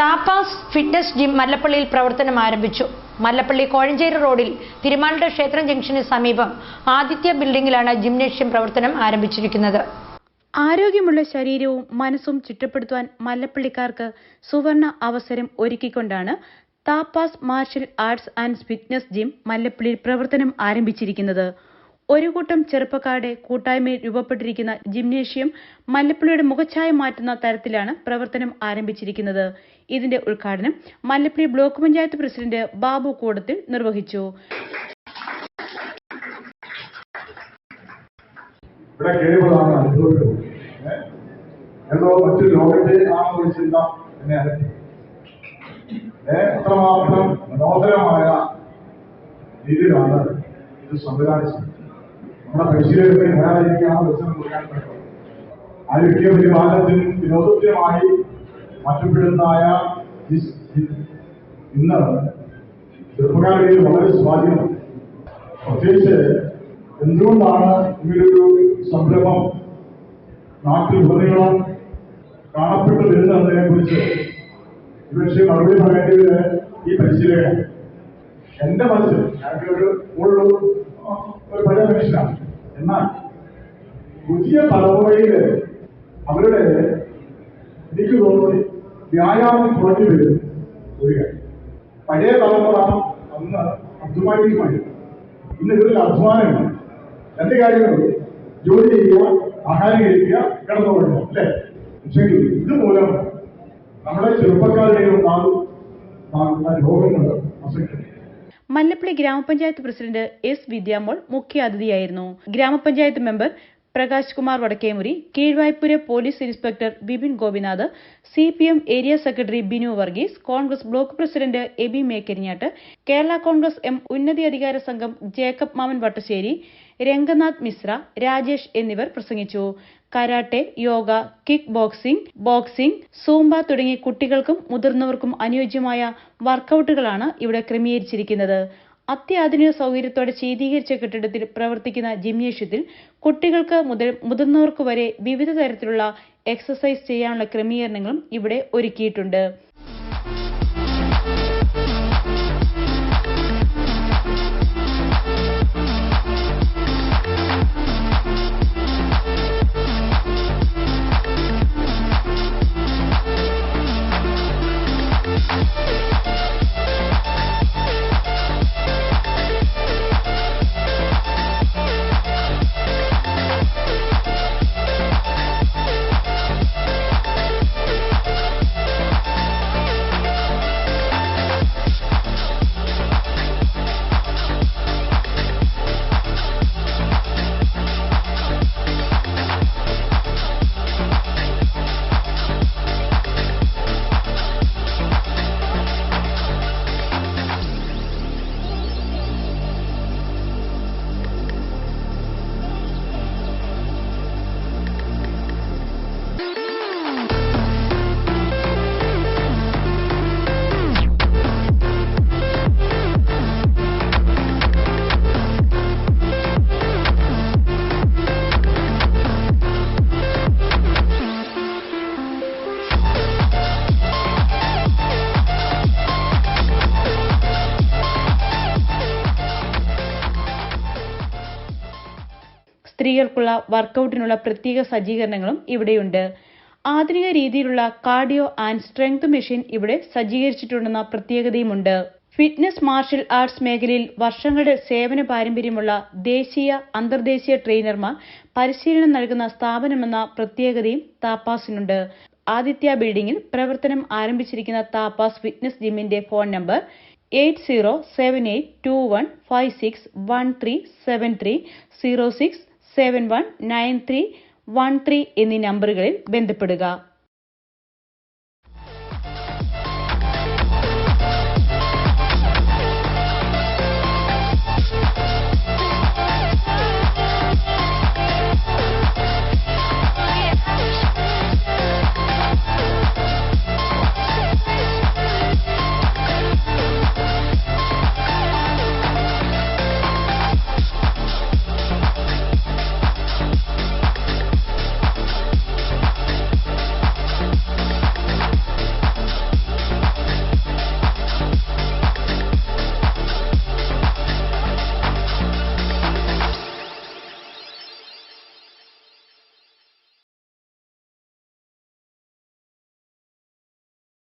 താപ്പാസ് fitness gym മല്ലപ്പള്ളിയിൽ പ്രവർത്തനം ആരംഭിച്ചു. മല്ലപ്പള്ളി കോഴഞ്ചേരി റോഡിൽ തിരുമാലയുടെ ക്ഷേത്രം ജംഗ്ഷന് സമീപം ആദിത്യ ബിൽഡിംഗിലാണ് ജിംനേഷ്യം പ്രവർത്തനം ആരംഭിച്ചിരിക്കുന്നത്. ആരോഗ്യമുള്ള ശരീരവും മനസ്സും ചിട്ടപ്പെടുത്തുവാൻ മല്ലപ്പള്ളിക്കാർക്ക് സുവർണ അവസരം ഒരുക്കിക്കൊണ്ടാണ് Tapas martial arts and fitness gym മല്ലപ്പള്ളിയിൽ പ്രവർത്തനം ആരംഭിച്ചിരിക്കുന്നത്. ഒരു കൂട്ടം ചെറുപ്പക്കാരുടെ കൂട്ടായ്മയിൽ രൂപപ്പെട്ടിരിക്കുന്ന ജിംനേഷ്യം മല്ലപ്പള്ളിയുടെ മുഖച്ഛായ മാറ്റുന്ന തരത്തിലാണ് പ്രവർത്തനം ആരംഭിച്ചിരിക്കുന്നത്. ഇതിന്റെ ഉദ്ഘാടനം മല്ലപ്പള്ളി ബ്ലോക്ക് പഞ്ചായത്ത് പ്രസിഡന്റ് ബാബു കൂടത്തിൽ നിർവഹിച്ചു. ഇവിടെ എന്നോ മറ്റു അത്രമാത്രം മനോഹരമായ രീതിയിലാണ് ഇത് സംവിധാനിച്ചത്. നമ്മുടെ പരിശീലനത്തിന് ഞാനായിരിക്കാണ് ദർശനം കൊടുക്കാൻ പറ്റും. ആരോഗ്യ പരിപാലനത്തിനും വിനോദത്തിനുമായി മാറ്റപ്പെടുന്നതായ ഇന്ന് ചെറുപ്പക്കാരുടെ വളരെ സ്വാധീനം. പ്രത്യേകിച്ച് എന്തുകൊണ്ടാണ് ഇങ്ങനൊരു സംരംഭം നാട്ടിൽ ഉടനീളം കാണപ്പെട്ടു വരുന്നതിനെ കുറിച്ച് ഒരുപക്ഷെ മറുപടി പറയേണ്ടത് ഈ പരിശീലകൻ. എന്റെ മനസ്സിൽ ഞാനൊക്കെ ഒരു ഒരു പഴയ മനുഷ്യനാണ് എന്നാൽ പുതിയ തലമുറയിൽ അവരുടെ എനിക്ക് തോന്നുന്നത് വ്യായാമം കുറഞ്ഞു വരും ഒരു പഴയ തലമുറ അന്ന് അധ്വാനിക്കുമായി ഇന്ന് ഇതിൽ അധ്വാനമില്ല രണ്ട് കാര്യങ്ങളും ജോലി ചെയ്യുക ആഹാരം കഴിക്കുക കിടന്നുകൊള്ളുക അല്ലേ? പക്ഷേ ഇതുമൂലം നമ്മുടെ ചെറുപ്പക്കാരുടെ ഉണ്ടാകും രോഗങ്ങൾ അസംഖ്യം മല്ലപ്പള്ളി ഗ്രാമപഞ്ചായത്ത് പ്രസിഡന്റ് എസ് വിദ്യാമോൾ മുഖ്യാതിഥിയായിരുന്നു. ഗ്രാമപഞ്ചായത്ത് member Prakash Kumar Vadakkemuri Keezhvaipur police inspector Bipin Gopinath C P M area secretary Binu Varghese Congress block president Abi Mekkarinjattu Kerala Congress M ഉന്നതി അധികാര സംഘം ജേക്കബ് മാമൻ വട്ടശ്ശേരി രംഗനാഥ് മിശ്ര രാജേഷ് എന്നിവർ പ്രസംഗിച്ചു. Karate yoga kick boxing boxing zumba തുടങ്ങി കുട്ടികൾക്കും മുതിർന്നവർക്കും അനുയോജ്യമായ വർക്കൌട്ടുകളാണ് ഇവിടെ ക്രമീകരിച്ചിരിക്കുന്നത്. അത്യാധുനിക സൗകര്യത്തോടെ ശീതീകരിച്ച കെട്ടിടത്തിൽ പ്രവർത്തിക്കുന്ന ജിംനേഷ്യത്തിൽ കുട്ടികൾക്ക് മുതൽ മുതിർന്നവർക്ക് വരെ വിവിധ തരത്തിലുള്ള എക്സസൈസ് ചെയ്യാനുള്ള ക്രമീകരണങ്ങളും ഇവിടെ ഒരുക്കിയിട്ടുണ്ട്. സ്ത്രീകൾക്കുള്ള വർക്കൗട്ടിനുള്ള പ്രത്യേക സജ്ജീകരണങ്ങളും ഇവിടെയുണ്ട്. ആധുനിക രീതിയിലുള്ള കാർഡിയോ ആൻഡ് സ്ട്രെങ്ത് മെഷീൻ ഇവിടെ സജ്ജീകരിച്ചിട്ടുണ്ടെന്ന പ്രത്യേകതയുമുണ്ട്. ഫിറ്റ്നസ് മാർഷൽ ആർട്സ് മേഖലയിൽ വർഷങ്ങളുടെ സേവന പാരമ്പര്യമുള്ള ദേശീയ അന്തർദേശീയ ട്രെയിനർമാർ പരിശീലനം നൽകുന്ന സ്ഥാപനമെന്ന പ്രത്യേകതയും താപ്പാസിനുണ്ട്. ആദിത്യ ബിൽഡിംഗിൽ പ്രവർത്തനം ആരംഭിച്ചിരിക്കുന്ന Tapas fitness ജിമ്മിന്റെ phone number eight zero seven eight two one five six one three seven three zero six seven one nine three one three എന്നീ നമ്പറുകളിൽ ബന്ധപ്പെടുക.